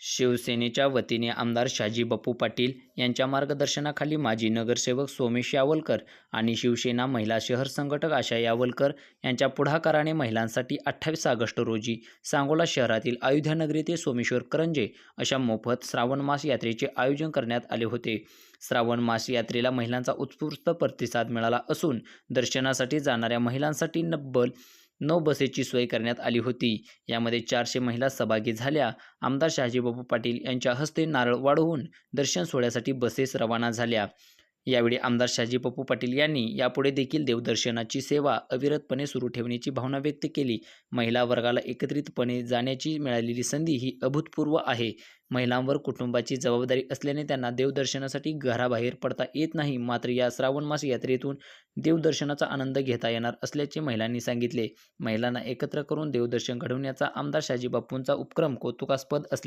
शिवसेनेच्या वतीने आमदार शाजी बप्पू पाटील यांच्या मार्गदर्शनाखाली माजी नगरसेवक सोमेश यावलकर आणि शिवसेना महिला शहर संघटक आशा यावलकर यांच्या पुढाकाराने महिलांसाठी अठ्ठावीस ऑगस्ट रोजी सांगोला शहरातील अयोध्यानगरी ते सोमेश्वर करंजे अशा मोफत श्रावण मास यात्रेचे आयोजन करण्यात आले होते. श्रावण मास यात्रेला महिलांचा उत्स्फूर्त प्रतिसाद मिळाला असून दर्शनासाठी जाणाऱ्या महिलांसाठी नब्बल नऊ बसेची सोय करण्यात आली होती. यामध्ये चारशे महिला सहभागी झाल्या. आमदार शहाजीबाबू पाटील यांच्या हस्ते नारळ वाढवून दर्शन सोहळ्यासाठी बसेस रवाना झाल्या. यावेळी आमदार शाजी पप्पू पाटील यांनी यापुढे देखील देवदर्शनाची सेवा अविरतपणे सुरू ठेवण्याची भावना व्यक्त केली. महिला वर्गाला एकत्रितपणे जाण्याची मिळालेली संधी ही अभूतपूर्व आहे. महिलांवर कुटुंबाची जबाबदारी असल्याने त्यांना देवदर्शनासाठी घराबाहेर पडता येत नाही. मात्र या श्रावण मास यात्रेतून देवदर्शनाचा आनंद घेता येणार असल्याचे महिलांनी सांगितले. महिलांना एकत्र करून देवदर्शन घडवण्याचा आमदार शाजी बापूंचा उपक्रम कौतुकास्पद असले